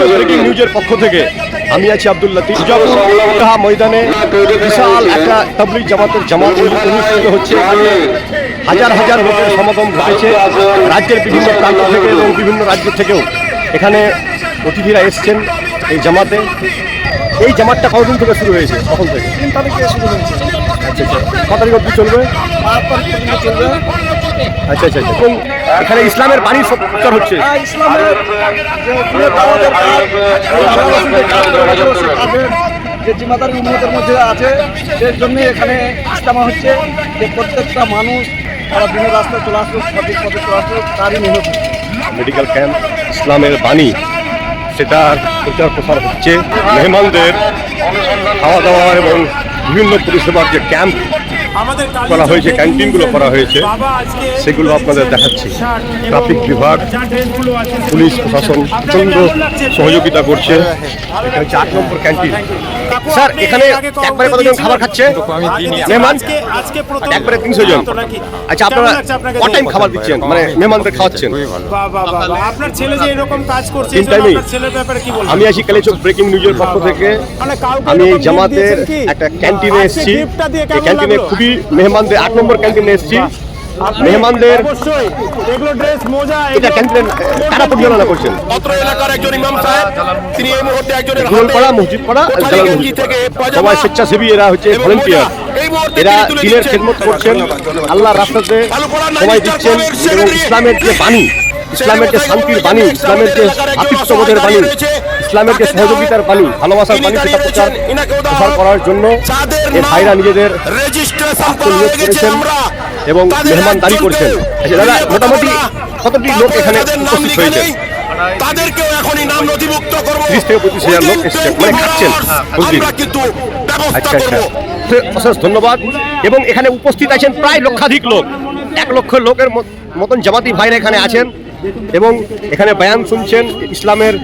নিউজের পক্ষ থেকে আমি আছি আব্দুল লতিফ। জাপুর ঈদগাহ ময়দানে বিশাল একটা তাবলিগ জামাতের জামাত অনুষ্ঠিত হচ্ছে। হাজার হাজার লোকের সমাগম ঘটেছে। রাজ্যের বিভিন্ন প্রান্ত থেকে এবং বিভিন্ন রাজ্য থেকেও এখানে অতিথিরা এসছেন এই জামাতে। এই জামাতটা কতদিন থেকে শুরু হয়েছে? কখন থেকে? তিন তারিখে শুরু হয়েছে। আচ্ছা আচ্ছা। কত তারিখ অবধি চলবে? চলবে। আচ্ছা আচ্ছা আচ্ছা। এবং এখানে ইসলামের বাণী প্রচার হচ্ছে। যে জিম্মাদারি উন্নতের মধ্যে আছে সেই জন্য এখানে ইস্তেমা হচ্ছে যে প্রত্যেকটা মানুষ তারা দিনের রাস্তায় চলে আসলো সঠিক পথে চলে আসলো তারই মেহনত মেডিকেল ক্যাম্প ইসলামের বাণী সেটার প্রচার প্রসার হচ্ছে। মেহমানদের খাওয়া দাওয়া এবং বিভিন্ন পরিষেবার যে ক্যাম্প করা হয়েছে, ক্যান্টিনগুলো করা হয়েছে, সেগুলো আপনাদের দেখাচ্ছি। ট্রাফিক বিভাগ, পুলিশ প্রশাসন প্রচণ্ড সহযোগিতা করছে। এটা হচ্ছে আট নম্বর ক্যান্টিন। স্যার এখানে একবারে কতজন খাবার খাচ্ছে? মেহমান? আজকে প্রথম একবারে তিনশো জন। আচ্ছা আপনারা কটাইম দেখে? খাবার দিচ্ছেন? মানে মেহমানদের খাওয়াচ্ছেন। আপনার ছেলে যে এরকম কাজ করছে তিন টাইমেই? আপনার ছেলের ব্যাপারে কি বলবেন? আমি আছি কালেচক ব্রেকিং নিউজের পক্ষ থেকে। আমি এই জামাতের একটা ক্যান্টিনে এসেছি। ক্যান্টিনে খুবই মেহমানদের আট নম্বর ক্যান্টিনে এসেছি। মেহমানদের অবশ্যই এগুলো ড্রেস মোজা এটা এগুলো- ক্যান্টিনে পরিচালনা করছেন অত্র এলাকার একজন ইমাম সাহেব তিনি এই মুহূর্তে একজনের গোলপাড়া মসজিদ পাড়া কোথায় জালাল গেঞ্জি মসজিদ থেকে পাড়া। পাজামা সবাই স্বেচ্ছাসেবী এরা হচ্ছে ভলেন্টিয়ার মোজা। এই মুহূর্তে এরা দিনের খেদমত করছেন আল্লাহর রাস্তাতে সবাই দিচ্ছেন এবং ইসলামের যে বাণী ইসলামের যে শান্তির বাণী ইসলামের যে আতিথ্যবোধের বাণী ইসলামের যে সহযোগিতার বাণী ভালোবাসার বাণী সেটা প্রচার প্রসার করার জন্য ভাইরা নিজেদের করেছেন। এবং মেহমানদারি করছেন। আচ্ছা দাদা মোটামুটি কতটি লোক এখানে উপস্থিত হয়েছে? তাদেরকেও এখনই নাম নথিভুক্ত করব। 30 থেকে 25 হাজার লোক এসেছেন, মানে খাচ্ছেন? আমরা কিন্তু ব্যবস্থা আচ্ছা আচ্ছা। করব। অশেষ ধন্যবাদ। এবং এখানে উপস্থিত আছেন প্রায় লক্ষাধিক লোক। এক লক্ষ লোকের মত- মতন জামাতি ভাইরা এখানে আছেন। এবং এখানে বয়ান শুনছেন ইসলামের